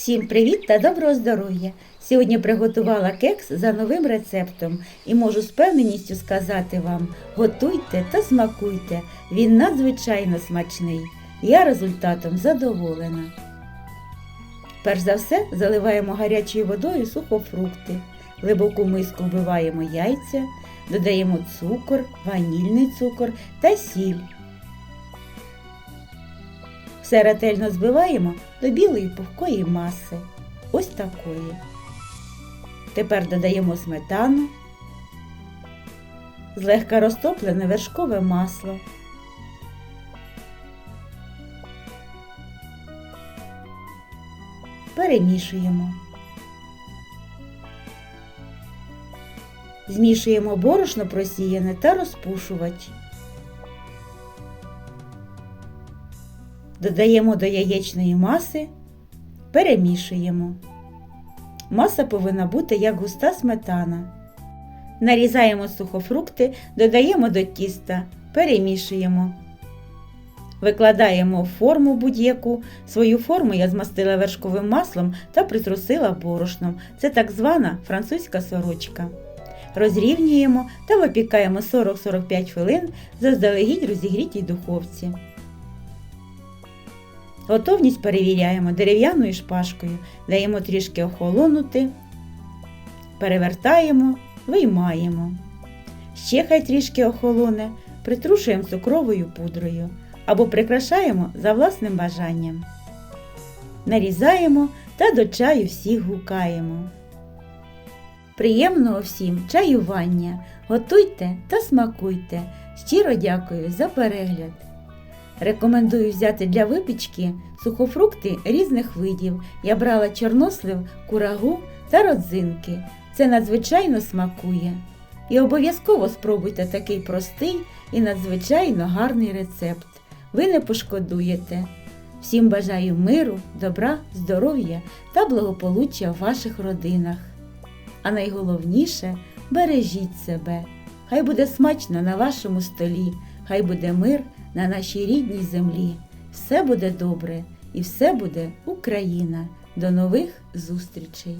Всім привіт та доброго здоров'я! Сьогодні приготувала кекс за новим рецептом і можу з певненістю сказати вам: готуйте та смакуйте, він надзвичайно смачний. Я результатом задоволена. Перш за все заливаємо гарячою водою сухофрукти. Глибоку миску вбиваємо яйця, додаємо цукор, ванільний цукор та сіль. Все ретельно збиваємо до білої пухкої маси. Ось такої. Тепер додаємо сметану, злегка розтоплене вершкове масло. Перемішуємо. Змішуємо борошно просіяне та розпушувач. Додаємо до яєчної маси, перемішуємо. Маса повинна бути як густа сметана. Нарізаємо сухофрукти, додаємо до тіста, перемішуємо. Викладаємо форму будь-яку. Свою форму я змастила вершковим маслом та притрусила борошном. Це так звана французька сорочка. Розрівнюємо та випікаємо 40-45 хвилин заздалегідь розігрітій духовці. Готовність перевіряємо дерев'яною шпажкою, даємо трішки охолонути, перевертаємо, виймаємо. Ще хай трішки охолоне, притрушуємо цукровою пудрою або прикрашаємо за власним бажанням. Нарізаємо та до чаю всіх гукаємо. Приємного всім чаювання! Готуйте та смакуйте. Щиро дякую за перегляд! Рекомендую взяти для випічки сухофрукти різних видів. Я брала чорнослив, курагу та родзинки. Це надзвичайно смакує. І обов'язково спробуйте такий простий і надзвичайно гарний рецепт. Ви не пошкодуєте. Всім бажаю миру, добра, здоров'я та благополуччя в ваших родинах. А найголовніше бережіть себе. Хай буде смачно на вашому столі, хай буде мир на нашій рідній землі. Все буде добре і все буде Україна. До нових зустрічей!